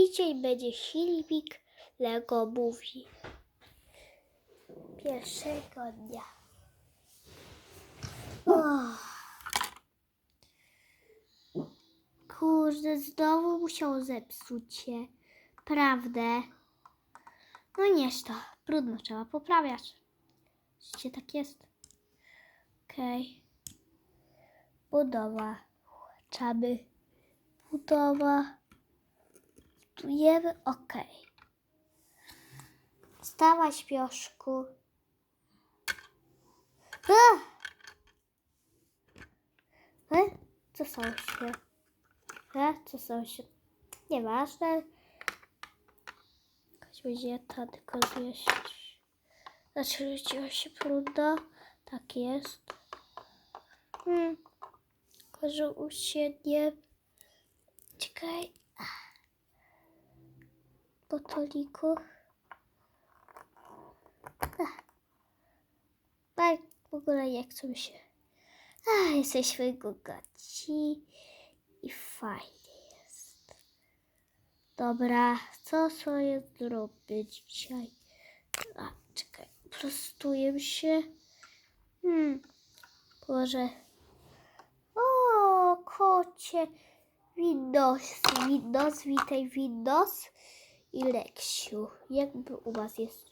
Dzisiaj będzie filmik Lego Movie. Pierwszego dnia. Kurde, znowu musiał zepsuć się. Prawdę. No nież to. Trudno, trzeba poprawiać. Widzicie, tak jest. Okej. Budowa. Czaby. Budowa. Budujemy. Okej. Stawaj, śpioszku. A! E? Co są się? E? Co są się? Nieważne. Jakoś będzie ta tylko zjeść. Rzuciła się prąda. Tak jest. Hmm. Tylko, że usiednie. Czekaj. Botoliku. Ach. Tak, w ogóle jak chcą się. A, jesteśmy gogaci i fajnie jest. Dobra, co sobie zrobię dzisiaj? A, czekaj, prostuję się. Hmm, Boże. O, kocie. Windows, Windows, witaj Windows i Leksiu. Jakby u was jest?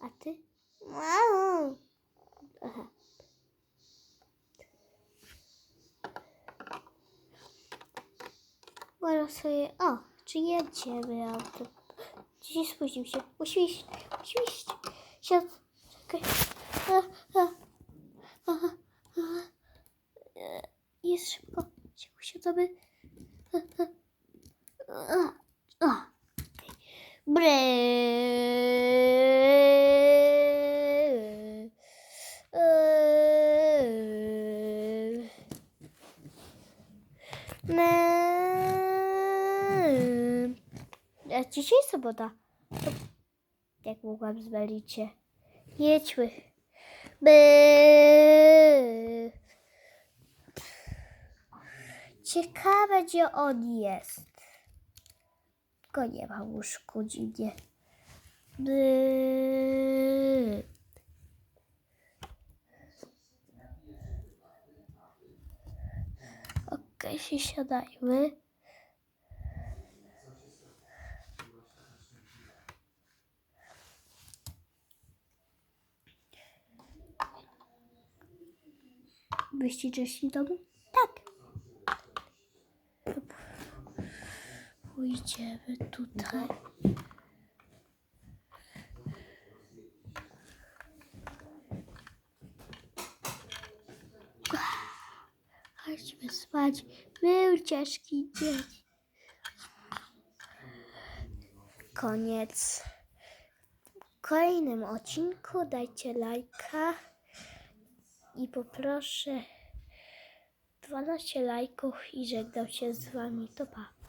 A ty? Aha. Może sobie... O, czy jedziemy autem? Dzisiaj spóźnił się. Musimy iść. Musimy iść. Siad. Czekaj. A, a, a, a. E, Jest szybko. Się usiadamy. A, a, dzisiaj sobota. Jak mogłam zmylić się? Jedźmy. By. Ciekawe, gdzie on jest. Go nie ma łóżku dziwnie. By. Okej, się siadajmy. Wyście czyści domu? Pójdziemy tutaj. Chodźmy spać. Był ciężki dzień. Koniec. W kolejnym odcinku dajcie lajka i poproszę 12 lajków i żegnam się z wami. To pa.